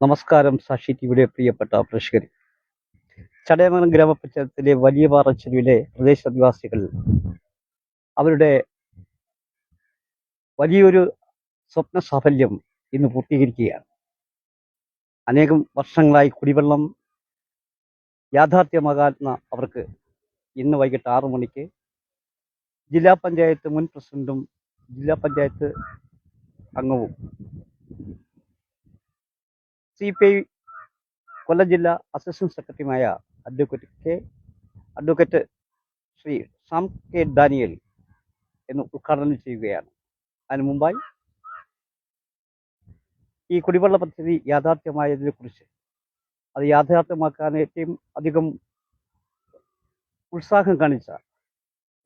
നമസ്കാരം സാക്ഷി ടിവിയുടെ പ്രിയപ്പെട്ട പ്രേക്ഷകർ ചടയമംഗലം ഗ്രാമപഞ്ചായത്തിലെ വലിയ പാറച്ചെരുവിലെ പ്രദേശനിവാസികൾ അവരുടെ വലിയൊരു സ്വപ്ന സാഫല്യം ഇന്ന് പൂർത്തീകരിക്കുകയാണ്. അനേകം വർഷങ്ങളായി കുടിവെള്ളം യാഥാർത്ഥ്യമാകാവുന്ന അവർക്ക് ഇന്ന് വൈകിട്ട് ആറു മണിക്ക് ജില്ലാ പഞ്ചായത്ത് മുൻ പ്രസിഡന്റും ജില്ലാ പഞ്ചായത്ത് അംഗവും സി പി ഐ കൊല്ലം ജില്ലാ അസിസ്റ്റന്റ് സെക്രട്ടറിയുമായ advocate K advocate Sri Sam K Daniel എന്ന് ഉദ്ഘാടനം ചെയ്യുകയാണ്. അതിനു മുമ്പായി ഈ കുടിവെള്ള പദ്ധതി യാഥാർത്ഥ്യമായതിനെ കുറിച്ച് അത് യാഥാർത്ഥ്യമാക്കാൻ ഏറ്റവും അധികം ഉത്സാഹം കാണിച്ച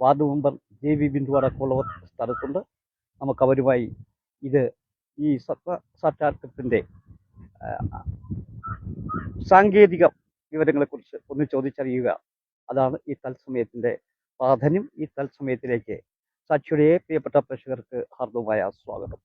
ward member J V Bindu അടക്കമുള്ളവർ സ്ഥലത്തുണ്ട്. നമുക്ക് അവരുമായി ഇത് ഈ സത്വ സാക്ഷാത്കൃത്തിന്റെ സാങ്കേതിക വിവരങ്ങളെക്കുറിച്ച് ഒന്ന് ചോദിച്ചറിയുക. അതാണ് ഈ തത്സമയത്തിന്റെ പ്രാധാന്യം. ഈ തത്സമയത്തിലേക്ക് സാക്ഷിയുടെ പ്രിയപ്പെട്ട പ്രേക്ഷകർക്ക് ഹാർദവുമായ സ്വാഗതം.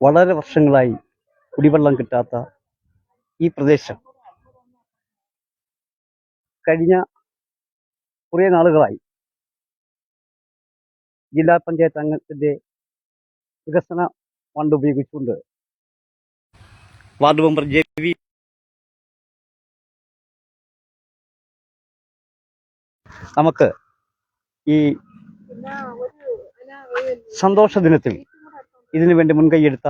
വളരെ വർഷങ്ങളായി കുടിവെള്ളം കിട്ടാത്ത ഈ പ്രദേശം കഴിഞ്ഞ കുറേ നാളുകളായി ജില്ലാ പഞ്ചായത്ത് അംഗത്തിന്റെ വികസന ഫണ്ട് ഉപയോഗിച്ചുകൊണ്ട്. വാർഡ് മെമ്പർ ജെ വി നമുക്ക് ഈ സന്തോഷ ദിനത്തിൽ ഇതിനു വേണ്ടി മുൻകൈയെടുത്ത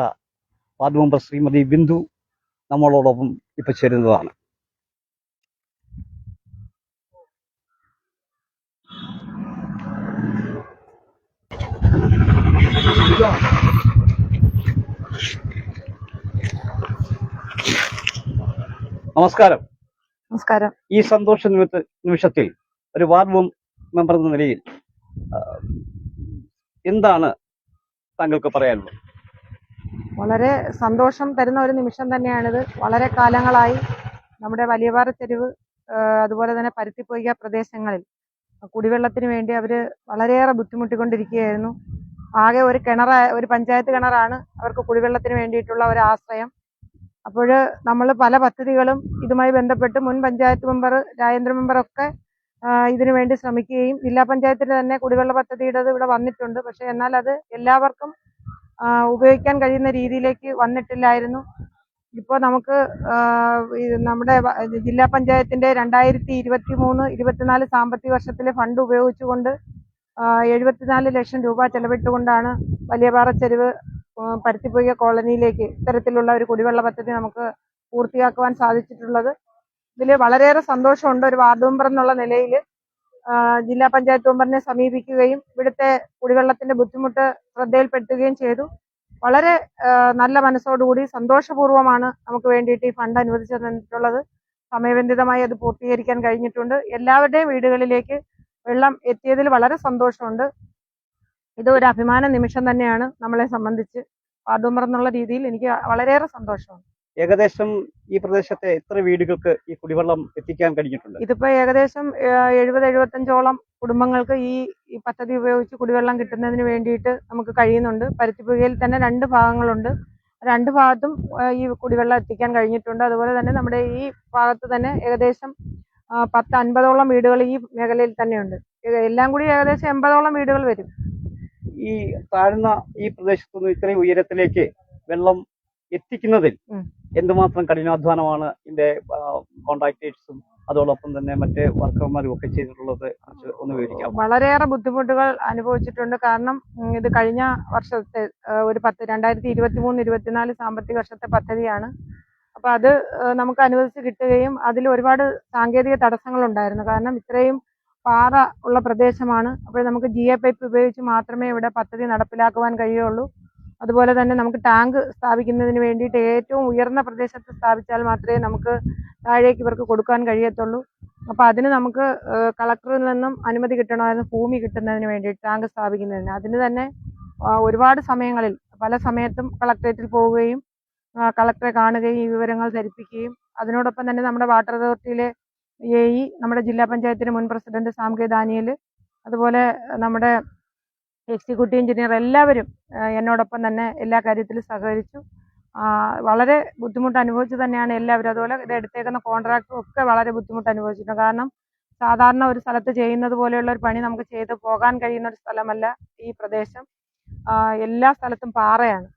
വാർഡ് മെമ്പർ ശ്രീമതി ബിന്ദു നമ്മളോടൊപ്പം ഇപ്പൊ ചേരുന്നതാണ്. നമസ്കാരം. നമസ്കാരം. ഈ സന്തോഷ നിമിത്ത നിമിഷത്തിൽ ഒരു വാർഡ് മെമ്പർ എന്ന നിലയിൽ എന്താണ് താങ്കൾക്ക് പറയാനുള്ളത്? വളരെ സന്തോഷം തരുന്ന ഒരു നിമിഷം തന്നെയാണിത്. വളരെ കാലങ്ങളായി നമ്മുടെ വലിയപാറ തെരുവ് അതുപോലെ തന്നെ പരുത്തിപ്പൊയ്ക പ്രദേശങ്ങളിൽ കുടിവെള്ളത്തിന് വേണ്ടി അവർ വളരെയേറെ ബുദ്ധിമുട്ടിക്കൊണ്ടിരിക്കുകയായിരുന്നു. ആകെ ഒരു കിണർ ഒരു പഞ്ചായത്ത് കിണറാണ് അവർക്ക് കുടിവെള്ളത്തിന് വേണ്ടിയിട്ടുള്ള ഒരു ആശ്രയം. അപ്പോൾ നമ്മൾ പല പദ്ധതികളും ഇതുമായി ബന്ധപ്പെട്ട് മുൻ പഞ്ചായത്ത് മെമ്പർ രാജേന്ദ്ര മെമ്പറൊക്കെ ഇതിനു വേണ്ടി ശ്രമിക്കുകയും ജില്ലാ പഞ്ചായത്തിന് തന്നെ കുടിവെള്ള പദ്ധതിയുടെ ഇവിടെ വന്നിട്ടുണ്ട്. പക്ഷെ എന്നാൽ അത് എല്ലാവർക്കും ഉപയോഗിക്കാൻ കഴിയുന്ന രീതിയിലേക്ക് വന്നിട്ടില്ലായിരുന്നു. ഇപ്പോൾ നമുക്ക് നമ്മുടെ ജില്ലാ പഞ്ചായത്തിന്റെ രണ്ടായിരത്തി ഇരുപത്തി മൂന്ന് ഇരുപത്തിനാല് സാമ്പത്തിക വർഷത്തിലെ ഫണ്ട് ഉപയോഗിച്ചുകൊണ്ട് എഴുപത്തിനാല് ലക്ഷം രൂപ ചെലവിട്ടുകൊണ്ടാണ് വലിയപാറ ചെരുവ് പരുത്തിപ്പൊയ്യ കോളനിയിലേക്ക് ഇത്തരത്തിലുള്ള ഒരു കുടിവെള്ള പദ്ധതി നമുക്ക് പൂർത്തിയാക്കുവാൻ സാധിച്ചിട്ടുള്ളത്. ഇതിൽ വളരെയേറെ സന്തോഷമുണ്ട്. ഒരു വാർഡ് മെമ്പർ എന്നുള്ള നിലയിൽ ജില്ലാ പഞ്ചായത്ത് മെമ്പറിനെ സമീപിക്കുകയും ഇവിടുത്തെ കുടിവെള്ളത്തിന്റെ ബുദ്ധിമുട്ട് ശ്രദ്ധയിൽപ്പെടുത്തുകയും ചെയ്തു. വളരെ നല്ല മനസ്സോടുകൂടി സന്തോഷപൂർവമാണ് നമുക്ക് വേണ്ടിയിട്ട് ഈ ഫണ്ട് അനുവദിച്ചു തന്നിട്ടുള്ളത്. സമയബന്ധിതമായി അത് പൂർത്തീകരിക്കാൻ കഴിഞ്ഞിട്ടുണ്ട്. എല്ലാവരുടെയും വീടുകളിലേക്ക് വെള്ളം എത്തിയതിൽ വളരെ സന്തോഷമുണ്ട്. ഇത് ഒരു അഭിമാന നിമിഷം തന്നെയാണ് നമ്മളെ സംബന്ധിച്ച് വാർഡ് മെമ്പർ എന്നുള്ള രീതിയിൽ എനിക്ക് വളരെയേറെ സന്തോഷമുണ്ട്. ഏകദേശം ഈ പ്രദേശത്തെ എത്ര വീടുകൾക്ക് ഈ കുടിവെള്ളം എത്തിക്കാൻ കഴിഞ്ഞിട്ടുണ്ട്? ഇതിപ്പോ ഏകദേശം എഴുപത് എഴുപത്തഞ്ചോളം കുടുംബങ്ങൾക്ക് ഈ ഈ പദ്ധതി ഉപയോഗിച്ച് കുടിവെള്ളം കിട്ടുന്നതിന് വേണ്ടിയിട്ട് നമുക്ക് കഴിയുന്നുണ്ട്. പരുത്തിപ്പുകയിൽ തന്നെ രണ്ട് ഭാഗങ്ങളുണ്ട്. രണ്ട് ഭാഗത്തും ഈ കുടിവെള്ളം എത്തിക്കാൻ കഴിഞ്ഞിട്ടുണ്ട്. അതുപോലെ തന്നെ നമ്മുടെ ഈ ഭാഗത്ത് തന്നെ ഏകദേശം പത്ത് അൻപതോളം വീടുകൾ ഈ മേഖലയിൽ തന്നെയുണ്ട്. എല്ലാം കൂടി ഏകദേശം എൺപതോളം വീടുകൾ വരും. ഈ താഴ്ന്ന ഈ പ്രദേശത്തുനിന്ന് ഇത്രയും ഉയരത്തിലേക്ക് വെള്ളം എത്തിക്കുന്നതിൽ. എന്തുമാത്രം കഠിനാധ്വാനമാണ് ഇതിന്റെ കോൺട്രാക്ടേഴ്സും അതോടൊപ്പം തന്നെ മറ്റ് വർക്കർമാരും ഒക്കെ ചെയ്തിട്ടുള്ളത് ഒന്ന് വിവരിക്കാം. വളരെയേറെ ബുദ്ധിമുട്ടുകൾ അനുഭവിച്ചിട്ടുണ്ട്. കാരണം ഇത് കഴിഞ്ഞ വർഷത്തെ ഒരു പത്ത് രണ്ടായിരത്തി ഇരുപത്തി മൂന്ന് ഇരുപത്തിനാല് സാമ്പത്തിക വർഷത്തെ പദ്ധതിയാണ്. അപ്പൊ അത് നമുക്ക് അനുവദിച്ച് കിട്ടുകയും അതിൽ ഒരുപാട് സാങ്കേതിക തടസ്സങ്ങൾ ഉണ്ടായിരുന്നു. കാരണം ഇത്രയും പാറ ഉള്ള പ്രദേശമാണ്. അപ്പോൾ നമുക്ക് ജി എ പൈപ്പ് ഉപയോഗിച്ച് മാത്രമേ ഇവിടെ പദ്ധതി നടപ്പിലാക്കുവാൻ കഴിയുള്ളൂ. അതുപോലെ തന്നെ നമുക്ക് ടാങ്ക് സ്ഥാപിക്കുന്നതിന് വേണ്ടിയിട്ട് ഏറ്റവും ഉയർന്ന പ്രദേശത്ത് സ്ഥാപിച്ചാൽ മാത്രമേ നമുക്ക് താഴേക്ക് ഇവർക്ക് കൊടുക്കാൻ കഴിയത്തുള്ളൂ. അപ്പോൾ അതിന് നമുക്ക് കളക്ടറിൽ നിന്നും അനുമതി കിട്ടണമായിരുന്നു ഭൂമി കിട്ടുന്നതിന് വേണ്ടി ടാങ്ക് സ്ഥാപിക്കുന്നതിന്. അതിന് തന്നെ ഒരുപാട് സമയങ്ങളിൽ പല സമയത്തും കളക്ടറേറ്റിൽ പോവുകയും കളക്ടറെ കാണുകയും ഈ വിവരങ്ങൾ ധരിപ്പിക്കുകയും അതിനോടൊപ്പം തന്നെ നമ്മുടെ വാട്ടർ അതോറിറ്റിയിലെ എ ഇ നമ്മുടെ ജില്ലാ പഞ്ചായത്തിന് മുൻ പ്രസിഡന്റ് സാം കെ ദാനിയൽ അതുപോലെ നമ്മുടെ എക്സിക്യൂട്ടീവ് എഞ്ചിനീയർ എല്ലാവരും എന്നോടൊപ്പം തന്നെ എല്ലാ കാര്യത്തിലും സഹകരിച്ചു. വളരെ ബുദ്ധിമുട്ട് അനുഭവിച്ച് തന്നെയാണ് എല്ലാവരും അതുപോലെ ഇത് എടുത്തേക്കുന്ന കോൺട്രാക്ടറും ഒക്കെ വളരെ ബുദ്ധിമുട്ട് അനുഭവിച്ചിട്ടുണ്ട്. കാരണം സാധാരണ ഒരു സ്ഥലത്ത് ചെയ്യുന്നത് പോലെയുള്ള ഒരു പണി നമുക്ക് ചെയ്ത് പോകാൻ കഴിയുന്ന ഒരു സ്ഥലമല്ല ഈ പ്രദേശം. എല്ലാ സ്ഥലത്തും പാറയാണ്.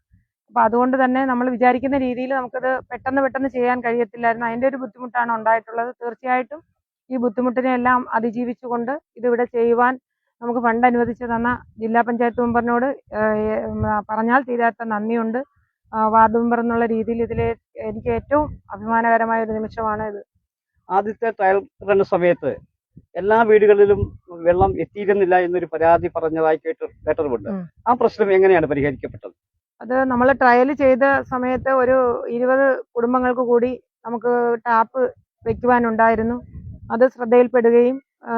അപ്പോൾ അതുകൊണ്ട് തന്നെ നമ്മൾ വിചാരിക്കുന്ന രീതിയിൽ നമുക്കത് പെട്ടെന്ന് പെട്ടെന്ന് ചെയ്യാൻ കഴിയത്തില്ലായിരുന്നു. അതിന്റെ ഒരു ബുദ്ധിമുട്ടാണ് ഉണ്ടായിട്ടുള്ളത്. തീർച്ചയായിട്ടും ഈ ബുദ്ധിമുട്ടിനെ എല്ലാം അതിജീവിച്ചുകൊണ്ട് ഇതിവിടെ ചെയ്യുവാൻ നമുക്ക് ഫണ്ട് അനുവദിച്ചു തന്ന ജില്ലാ പഞ്ചായത്ത് മെമ്പറിനോട് പറഞ്ഞാൽ തീരാത്ത നന്ദിയുണ്ട്. വാർഡ് മെമ്പർ എന്നുള്ള രീതിയിൽ ഇതിൽ എനിക്ക് ഏറ്റവും അഭിമാനകരമായ ഒരു നിമിഷമാണ് ഇത്. ആദ്യത്തെ ട്രയൽ റൺ സമയത്ത് എല്ലാ വീടുകളിലും വെള്ളം എത്തിയിരുന്നില്ല എന്നൊരു പരാതി പറഞ്ഞതായി കേട്ട് ആ പ്രശ്നം എങ്ങനെയാണ് പരിഹരിക്കപ്പെട്ടത്? അത് നമ്മൾ ട്രയൽ ചെയ്ത സമയത്ത് ഒരു ഇരുപത് കുടുംബങ്ങൾക്ക് കൂടി നമുക്ക് ടാപ്പ് വെക്കുവാനുണ്ടായിരുന്നു. അത് ശ്രദ്ധയിൽപ്പെടുകയും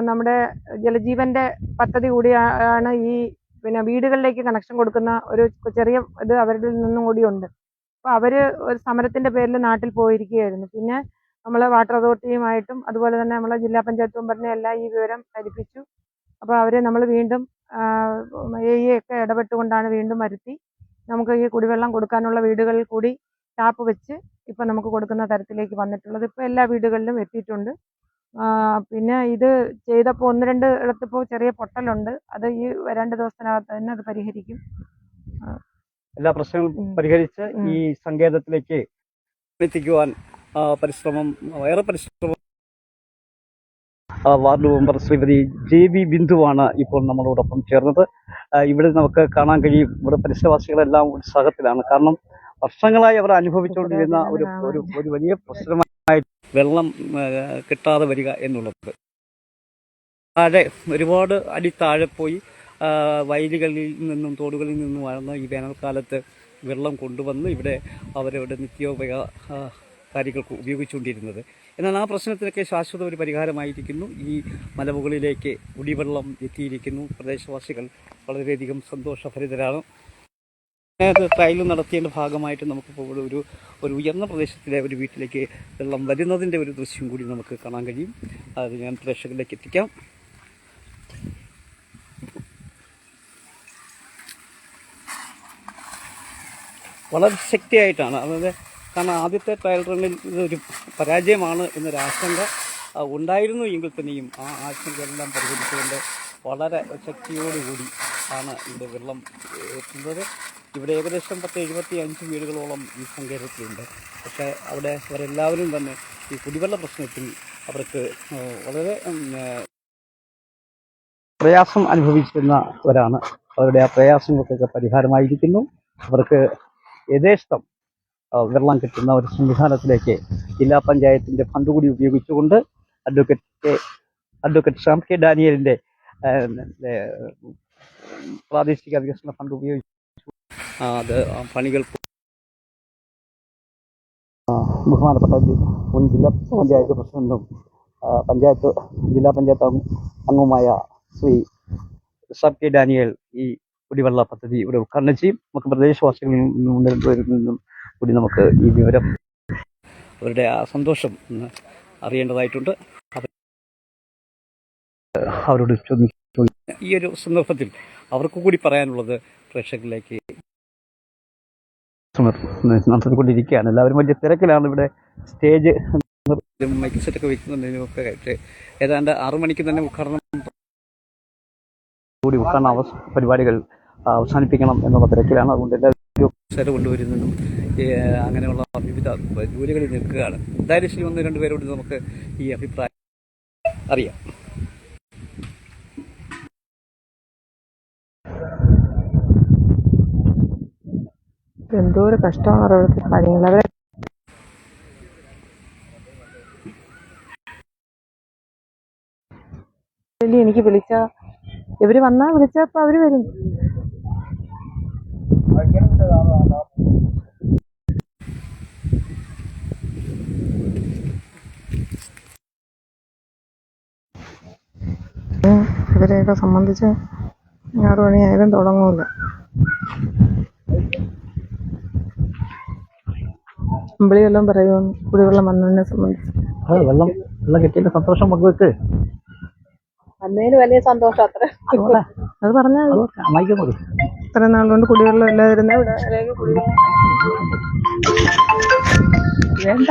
നമ്മുടെ ജലജീവന്റെ പദ്ധതി കൂടിയാണ് ഈ പിന്നെ വീടുകളിലേക്ക് കണക്ഷൻ കൊടുക്കുന്ന ഒരു ചെറിയ ഇത് അവരുടെ നിന്നും കൂടി ഉണ്ട്. അപ്പോൾ അവർ ഒരു സമരത്തിന്റെ പേരിൽ നാട്ടിൽ പോയിരിക്കുകയായിരുന്നു. പിന്നെ നമ്മൾ വാട്ടർ അതോറിറ്റിയുമായിട്ടും അതുപോലെ തന്നെ നമ്മളെ ജില്ലാ പഞ്ചായത്ത് മെമ്പറിനെ എല്ലാം ഈ വിവരം ധരിപ്പിച്ചു. അപ്പോൾ അവരെ നമ്മൾ വീണ്ടും എ ഒക്കെ ഇടപെട്ടുകൊണ്ടാണ് വീണ്ടും വരുത്തി. നമുക്ക് ഈ കുടിവെള്ളം കൊടുക്കാനുള്ള വീടുകളിൽ കൂടി ടാപ്പ് വെച്ച് ഇപ്പം നമുക്ക് കൊടുക്കുന്ന തരത്തിലേക്ക് വന്നിട്ടുള്ളത്. ഇപ്പോൾ എല്ലാ വീടുകളിലും എത്തിയിട്ടുണ്ട്. പിന്നെ ഇത് ചെയ്തപ്പോൾ ഒന്ന് രണ്ട് ഇടത്തിപ്പോൾ ചെറിയ പൊട്ടലുണ്ട്. അത് ഈ രണ്ട് ദിവസത്തിനകത്ത് തന്നെ അത് പരിഹരിക്കും. എല്ലാ പ്രശ്നങ്ങളും. പരിഹരിച്ച് ഈ സങ്കേതത്തിലേക്ക് എത്തിക്കുവാൻ പരിശ്രമം ഏറെ പരിശ്രമം. Ward member Shrimati J B ബിന്ദുവാണ് ഇപ്പോൾ നമ്മളോടൊപ്പം ചേർന്നത്. ഇവിടെ നമുക്ക് കാണാൻ കഴിയും. ഇവിടെ പരിസരവാസികളെല്ലാം ഉത്സാഹത്തിലാണ്. കാരണം വർഷങ്ങളായി അവർ അനുഭവിച്ചുകൊണ്ടിരുന്ന ഒരു ഒരു ഒരു വലിയ പ്രശ്നമായി വെള്ളം കിട്ടാതെ വരിക എന്നുള്ളത്. താഴെ ഒരുപാട് അടി താഴെ പോയി വയലുകളിൽ നിന്നും തോടുകളിൽ നിന്നും നിന്നുമാണ് ഈ വേനൽക്കാലത്ത് വെള്ളം കൊണ്ടുവന്ന് ഇവിടെ അവരവരുടെ നിത്യോപയോഗ കാര്യങ്ങൾക്ക് ഉപയോഗിച്ചുകൊണ്ടിരുന്നത്. എന്നാൽ ആ പ്രശ്നത്തിനൊക്കെ ശാശ്വത ഒരു പരിഹാരമായിരിക്കുന്നു. ഈ മലമുകളിലേക്ക് കുടിവെള്ളം എത്തിയിരിക്കുന്നു. പ്രദേശവാസികൾ വളരെയധികം സന്തോഷഭരിതരാണ്. ട്രയൽ നടത്തിയതിന്റെ ഭാഗമായിട്ട് നമുക്കിപ്പോൾ ഒരു ഒരു ഉയർന്ന പ്രദേശത്തിലെ ഒരു വീട്ടിലേക്ക് വെള്ളം വരുന്നതിന്റെ ഒരു ദൃശ്യം കൂടി നമുക്ക് കാണാൻ കഴിയും. അത് ഞാൻ പ്രേക്ഷകരിലേക്ക് എത്തിക്കാം. വളരെ ശക്തിയായിട്ടാണ്. അതായത് കാരണം ആദ്യത്തെ ട്രയൽ റണ്ണിൽ ഇതൊരു പരാജയമാണ് എന്നൊരു ആശങ്ക ഉണ്ടായിരുന്നു എങ്കിൽ തന്നെയും ആ ആശങ്കയെല്ലാം പരിഹരിച്ചുകൊണ്ട് വളരെ ശക്തിയോടുകൂടി ആണ് ഇവിടെ വെള്ളം എത്തുന്നത്. ഇവിടെ ഏകദേശം പത്ത് എഴുപത്തി അഞ്ച് വീടുകളോളം ഈ സങ്കേതത്തിലുണ്ട്. പക്ഷേ അവിടെ അവരെല്ലാവരും തന്നെ ഈ കുടിവെള്ള പ്രശ്നത്തിൽ അവർക്ക് വളരെ പ്രയാസം അനുഭവിച്ചിരുന്നവരാണ് അവരുടെ ആ പ്രയാസങ്ങൾക്കൊക്കെ പരിഹാരമായിരിക്കുന്നു. അവർക്ക് യഥേഷ്ടം വെള്ളം കിട്ടുന്ന ഒരു സംവിധാനത്തിലേക്ക് ജില്ലാ പഞ്ചായത്തിന്റെ ഫണ്ട് കൂടി ഉപയോഗിച്ചുകൊണ്ട് advocate K advocate Shyam K ഡാനിയലിന്റെ പ്രാദേശിക വികസന ഫണ്ട് ഉപയോഗിച്ചു അത് പണികൾ ബഹുമാനപ്പെട്ട മുൻ ജില്ലാ പഞ്ചായത്ത് പ്രസിഡന്റും പഞ്ചായത്ത് ജില്ലാ പഞ്ചായത്ത് അംഗ- അംഗവുമായ ശ്രീ സബ് കെ ഡാനിയൽ ഈ കുടിവെള്ള പദ്ധതി ഇവിടെ ഉദ്ഘാടനം ചെയ്യും. നമുക്ക് പ്രദേശവാസികളിൽ നിന്നും കൂടി നമുക്ക് ഈ വിവരം അവരുടെ ആ സന്തോഷം അറിയേണ്ടതായിട്ടുണ്ട്. അവരോട് ചോദിച്ചു ഈ ഒരു സന്ദർഭത്തിൽ അവർക്ക് കൂടി പറയാനുള്ളത് പ്രേക്ഷകരിലേക്ക് നടത്തിക്കൊണ്ടിരിക്കുകയാണ് എല്ലാവരും വലിയ തിരക്കിലാണ് ഇവിടെ സ്റ്റേജ് മൈക്ക് സെറ്റൊക്കെ വെക്കുന്നുണ്ടെങ്കിലൊക്കെ ആയിട്ട്. ഏതാണ്ട് ആറു മണിക്ക് തന്നെ ഉദ്ഘാടനം കൂടി ഉദ്ഘാടന അവസ പരിപാടികൾ അവസാനിപ്പിക്കണം എന്നുള്ള തിരക്കിലാണ്. അതുകൊണ്ട് എല്ലാവരും കൊണ്ടുവരുന്നതും അങ്ങനെയുള്ള വിവിധ ജോലികളിൽ നിൽക്കുകയാണ്. എന്തായാലും ശരി ഒന്ന് രണ്ടുപേരോട് നമുക്ക് ഈ അഭിപ്രായം അറിയാം. എന്തോ ഒരു കഷ്ടമാണ് അവിടുത്തെ അവരെ എനിക്ക് വിളിച്ച ഇവർ വന്നാ വിളിച്ചപ്പോ അവർ വരും. ഇവരെയൊക്കെ സംബന്ധിച്ച് ആറു മണിയായാലും തുടങ്ങൂല. അമ്പിളി വല്ലതും പറയുമോ കുടിവെള്ളം വന്നതിനെ സംബന്ധിച്ച്. വെള്ളം വെള്ളം കിട്ടിയതിന്റെ സന്തോഷം പങ്കുവെക്ക്. വന്നതിന് വലിയ സന്തോഷം അത്ര. അത് പറഞ്ഞാൽ അമ്മായിക്ക് മതി ഇത്ര നാളുകൊണ്ട് കുടിവെള്ളം ഇല്ലാതിരുന്ന ഇവിടെ ആരെങ്കിലും കുടിവെള്ളം. വേണ്ട.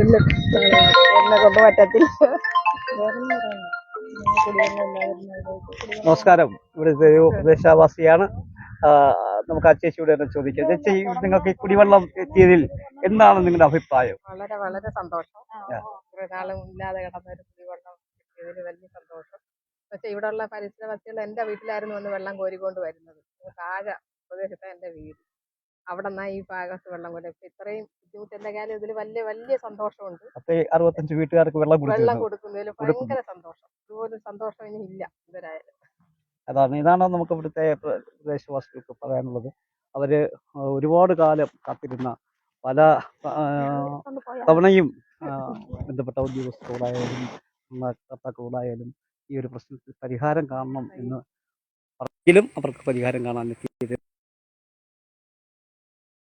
ഇല്ല എന്നെ കൊണ്ട് പറ്റത്തില്ല. വേറൊന്നും പറയണ്ട. കുടിവെള്ളം ഇല്ലാതിരുന്ന നമസ്കാരം. ഇവിടുത്തെ ഒരു പ്രദേശവാസിയാണ് നമുക്ക് ആ ചേച്ചിയോട് തന്നെ ചോദിക്കാം. ചേച്ചി നിങ്ങൾക്ക് ഈ കുടിവെള്ളം എത്തിയതിൽ എന്താണ് നിങ്ങളുടെ അഭിപ്രായം? വളരെ വളരെ സന്തോഷം. നാളും ഇല്ലാതെ കിടന്ന ഒരു കുടിവെള്ളം കിട്ടിയതിൽ വലിയ സന്തോഷം. പക്ഷെ ഇവിടെയുള്ള പരിസരവാസികൾ എന്റെ വീട്ടിലായിരുന്നു വന്ന് വെള്ളം കോരിക്കൊണ്ട് വരുന്നത്. താഴെ പ്രദേശത്തെ എന്റെ വീട്. അവിടെ നിന്നാ ഈ ഭാഗത്ത് വെള്ളം കോരി. ഇപ്പൊ ഇത്രയും ബുദ്ധിമുട്ടിന്റെ കാലം ഇതിൽ വലിയ വലിയ സന്തോഷമുണ്ട്. പത്ത് അറുപത്തഞ്ച് വീട്ടുകാർക്ക് വെള്ളം വെള്ളം കൊടുക്കുന്നതിൽ കൊടുക്കുന്നു. ഭയങ്കര സന്തോഷം. ഇതുപോലെ സന്തോഷം ഇനി ഇല്ല ഇവരായാലും അതാണ് ഇതാണ് നമുക്ക് ഇവിടുത്തെ പ്ര- പ്രദേശവാസികൾക്ക് പറയാനുള്ളത്. അവർ ഒരുപാട് കാലം കാത്തിരുന്ന പല തവണയും ബന്ധപ്പെട്ട ഉദ്യോഗസ്ഥരോടായാലും കർത്താക്കളോടായാലും ഈ ഒരു പ്രശ്നത്തിൽ പരിഹാരം കാണണം എന്ന് പറഞ്ഞെങ്കിലും അവർക്ക് പരിഹാരം കാണാൻ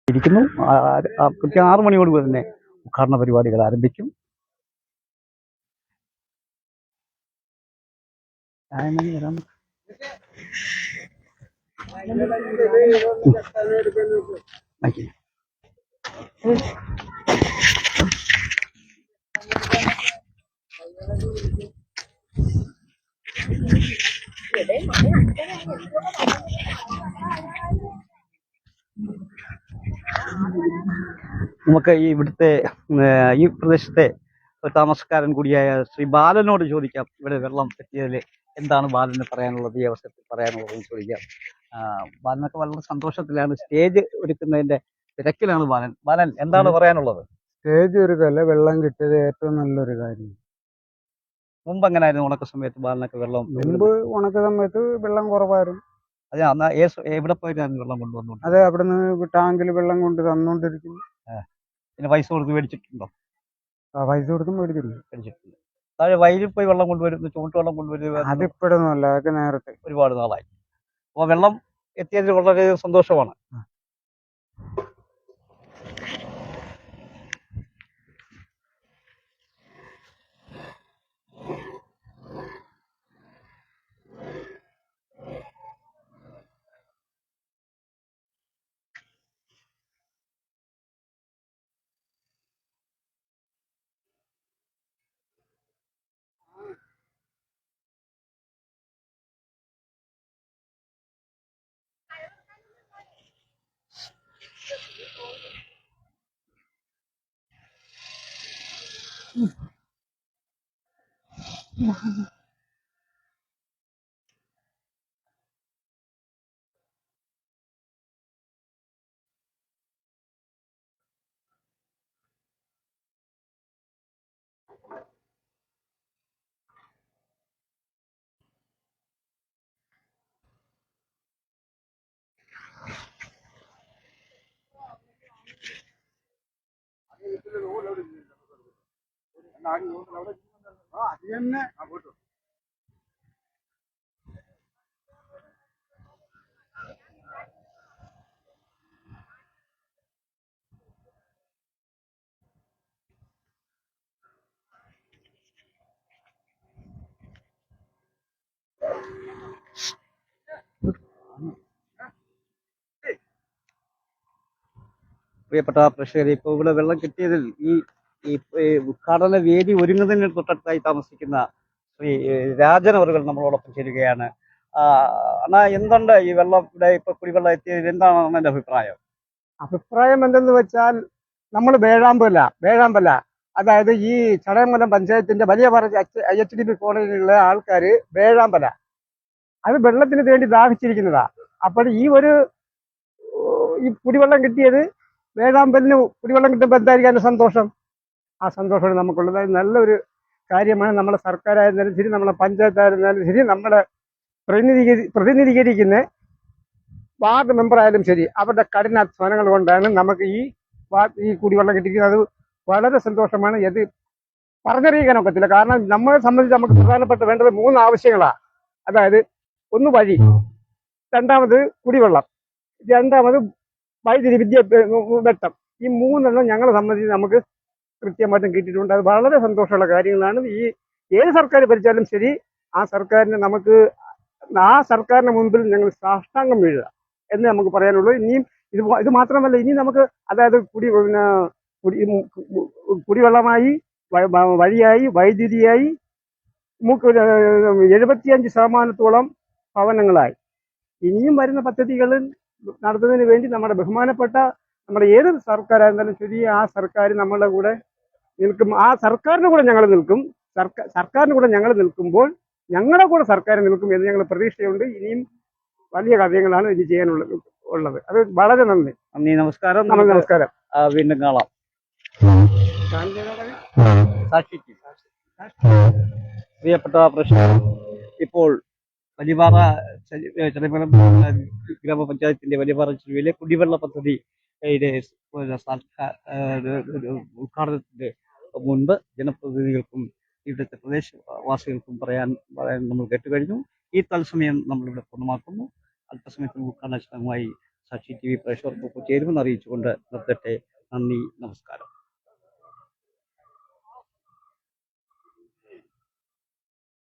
ഇരിക്കുന്നു. കൃത്യം ആറു മണിയോട് തന്നെ ഉദ്ഘാടന പരിപാടികൾ ആരംഭിക്കും. വരാൻ ആക്കി. നമുക്ക് ഈ ഇവിടുത്തെ ഈ പ്രദേശത്തെ ഒരു താമസക്കാരൻ കൂടിയായ ശ്രീ ബാലനോട് ചോദിക്കാം ഇവിടെ വെള്ളം എത്തിയതിൽ എന്താണ് ബാലന് പറയാനുള്ളത് ഈ അവസരത്തിൽ പറയാനുള്ളത് എന്ന് ചോദിക്കാം. ബാലനൊക്കെ വളരെ സന്തോഷത്തിലാണ്. സ്റ്റേജ് ഒരുക്കുന്നതിന്റെ തിരക്കിലാണ് ബാലൻ. ബാലൻ എന്താണ് പറയാനുള്ളത്? സ്റ്റേജ് ഒരുക്കല്ല വെള്ളം കിട്ടിയത് ഏറ്റവും നല്ലൊരു കാര്യം. മുമ്പ് എങ്ങനെയായിരുന്നു ഉണക്ക സമയത്ത് ബാലനൊക്കെ വെള്ളം മുമ്പ് ഉണക്ക സമയത്ത് വെള്ളം കുറവായിരുന്നു. അതെ അന്ന് എവിടെ പോയിട്ടായിരുന്നു വെള്ളം കൊണ്ടുവന്നു അതെ അവിടെ നിന്ന് ടാങ്കിൽ വെള്ളം കൊണ്ട് തന്നോണ്ടിരിക്കുന്നു പിന്നെ പൈസ കൊടുത്ത് മേടിച്ചിട്ടുണ്ടോ? ആ പൈസ കൊടുത്തും മേടിച്ചിട്ടുണ്ട് താഴെ വയലിൽ പോയി വെള്ളം കൊണ്ടുവരുന്നു ചുമട്ട് വെള്ളം കൊണ്ടുവരുന്നു അത് ഇപ്പോഴൊന്നുമല്ല അതൊക്കെ നേരത്തെ. ഒരുപാട് നാളായി. അപ്പോൾ വെള്ളം എത്തിയതിൽ വളരെ സന്തോഷമാണ്. 嗯。然后呢 പ്രിയപ്പെട്ട പ്രേക്ഷകരെ ഇപ്പോൾ ഇവിടെ വെള്ളം കിട്ടിയതിൽ ഈ ഈ ഉദ്ഘാടന വേദി ഒരുങ്ങുന്നതിന് തൊട്ടടുത്തായി താമസിക്കുന്ന ശ്രീ രാജൻ നമ്മളോടൊപ്പം ചേരുകയാണ്. അണ്ണാ എന്തുണ്ട് ഈ വെള്ളം ഇവിടെ ഇപ്പൊ കുടിവെള്ളം എത്തിയത് എന്താണ് അണ്ണന്റെ അഭിപ്രായം? അഭിപ്രായം എന്തെന്ന് വെച്ചാൽ നമ്മൾ വേഴാമ്പല വേഴാമ്പല. അതായത് ഈ ചടയമംഗലം പഞ്ചായത്തിന്റെ വലിയ ഐ എച്ച് ഡി ബി കോളേജിലുള്ള ആൾക്കാർ വേഴാമ്പല. അത് വെള്ളത്തിന് വേണ്ടി ദാഹിച്ചിരിക്കുന്നതാ. അപ്പോൾ ഈ ഒരു ഈ കുടിവെള്ളം കിട്ടിയത് വേഴാമ്പലിന് കുടിവെള്ളം കിട്ടുമ്പോൾ എന്തായിരിക്കും അതിന്റെ സന്തോഷം? ആ സന്തോഷമാണ് നമുക്കുള്ളത്. നല്ലൊരു കാര്യമാണ് നമ്മളെ സർക്കാരായിരുന്നാലും ശരി നമ്മളെ പഞ്ചായത്തായിരുന്നാലും ശരി നമ്മുടെ പ്രതിനിധീകരി പ്രതിനിധീകരിക്കുന്ന വാർഡ് മെമ്പറായാലും ശരി അവരുടെ കഠിനാധ്വാനങ്ങൾ കൊണ്ടാണ് നമുക്ക് ഈ ഈ കുടിവെള്ളം കിട്ടിയിരിക്കുന്നത്. അത് വളരെ സന്തോഷമാണ്. ഇത് പറഞ്ഞറിയിക്കാൻ ഒക്കത്തില്ല കാരണം നമ്മളെ സംബന്ധിച്ച് നമുക്ക് പ്രധാനപ്പെട്ട വേണ്ടത് മൂന്ന് ആവശ്യങ്ങളാണ് അതായത് ഒന്ന് വഴി രണ്ടാമത് കുടിവെള്ളം രണ്ടാമത് വൈദ്യുതി വിദ്യ വെട്ടം. ഈ മൂന്നെണ്ണം ഞങ്ങളെ സംബന്ധിച്ച് നമുക്ക് കൃത്യമായിട്ടും കിട്ടിയിട്ടുണ്ട്. അത് വളരെ സന്തോഷമുള്ള കാര്യങ്ങളാണ്. ഈ ഏത് സർക്കാർ ഭരിച്ചാലും ശരി ആ സർക്കാരിനെ നമുക്ക് ആ സർക്കാരിന് മുൻപിൽ ഞങ്ങൾ സാഷ്ടാംഗം വീഴുക എന്ന് നമുക്ക് പറയാനുള്ളൂ. ഇനിയും ഇത് ഇത് മാത്രമല്ല ഇനി നമുക്ക് അതായത് കുടി പിന്നെ കുടി കുടിവെള്ളമായി വഴിയായി വൈദ്യുതിയായി നമുക്ക് എഴുപത്തിയഞ്ച് ശതമാനത്തോളം ഭവനങ്ങളായി. ഇനിയും വരുന്ന പദ്ധതികൾ നടത്തുന്നതിന് വേണ്ടി നമ്മുടെ ബഹുമാനപ്പെട്ട നമ്മുടെ ഏത് സർക്കാരായിരുന്നാലും ശരി ആ സർക്കാർ നമ്മളുടെ കൂടെ നിൽക്കും. ആ സർക്കാരിന്റെ കൂടെ ഞങ്ങൾ നിൽക്കും. സർക്കാർ സർക്കാരിന്റെ കൂടെ ഞങ്ങൾ നിൽക്കുമ്പോൾ ഞങ്ങളുടെ കൂടെ സർക്കാർ നിൽക്കും എന്ന് ഞങ്ങൾ പ്രതീക്ഷയുണ്ട്. ഇനിയും വലിയ കാര്യങ്ങളാണ് ഇനി ചെയ്യാനുള്ളത് ഉള്ളത്. അത് വളരെ നന്ദി. നന്ദി നമസ്കാരം. നമുക്ക് നമസ്കാരം. വീണ്ടും കാണാം. സാക്ഷിക്ക്. പ്രിയപ്പെട്ട പ്രശ്നം. ഇപ്പോൾ വലിയപാറ ചെറിയപാറ ചെറിയമലം ഗ്രാമപഞ്ചായത്തിന്റെ വലിയപാറ ചെരുവിലെ കുടിവെള്ള പദ്ധതി ഉദ്ഘാടനത്തിന്റെ മുൻപ് ജനപ്രതിനിധികൾക്കും ഇവിടുത്തെ പ്രദേശവാസികൾക്കും പറയാൻ പറയാൻ നമ്മൾ കേട്ടുകഴിഞ്ഞു. ഈ തത്സമയം നമ്മളിവിടെ പൂർണമാക്കുന്നു. അല്പസമയത്തിന് ഉദ്ഘാടന സാക്ഷി ടി വി പ്രേക്ഷകർക്ക് ചേരുമെന്ന് അറിയിച്ചുകൊണ്ട് നിർത്തട്ടെ. നന്ദി നമസ്കാരം.